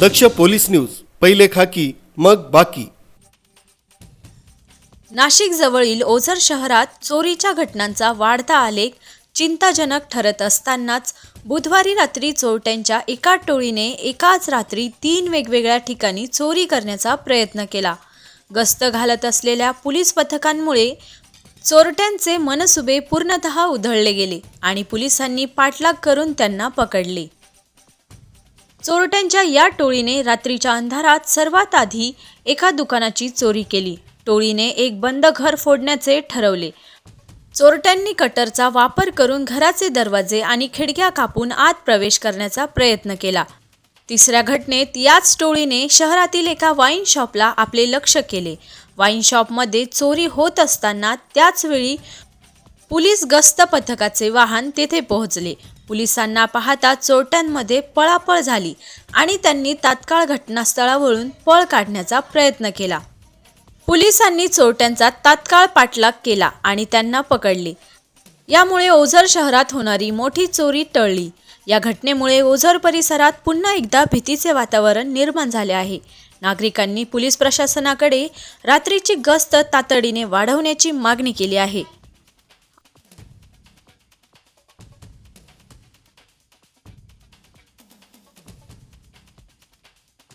दक्ष police news पहिले खाकी मग बाकी. नाशिक जवळील ओझर शहरात चोरीच्या घटनांचा वाढता आलेख चिंताजनक ठरत असतानाच बुधवारी रात्री चोरट्यांच्या एका टोळीने एकाच रात्री तीन वेगवेगळ्या ठिकाणी चोरी करण्याचा प्रयत्न केला. गस्त घालत असलेल्या पोलीस पथकांमुळे चोरट्यांचे मनसुबे पूर्णतः उधळले गेले आणि पोलिसांनी पाठलाग करून त्यांना पकडले. चोरट्यांच्या या टोळीने रात्रीच्या अंधारात सर्वात आधी एका दुकानाची चोरी केली. टोळीने एक बंद घर फोडण्याचे ठरवले. चोरट्यांनी कटरचा वापर करून घराचे दरवाजे आणि खिडक्या कापून आत प्रवेश करण्याचा प्रयत्न केला. तिसऱ्या घटनेत याच टोळीने शहरातील एका वाईन शॉपला आपले लक्ष केले. वाईन शॉपमध्ये चोरी होत असताना त्याचवेळी पोलीस गस्त पथकाचे वाहन तेथे पोहोचले. पोलिसांना पाहता चोरट्यांमध्ये पळापळ झाली आणि त्यांनी तात्काळ घटनास्थळावरून पळ काढण्याचा प्रयत्न केला. पोलिसांनी चोरट्यांचा तात्काळ पाठलाग केला आणि त्यांना पकडले. यामुळे ओझर शहरात होणारी मोठी चोरी टळली. या घटनेमुळे ओझर परिसरात पुन्हा एकदा भीतीचे वातावरण निर्माण झाले आहे. नागरिकांनी पोलीस प्रशासनाकडे रात्रीची गस्त तातडीने वाढवण्याची मागणी केली आहे.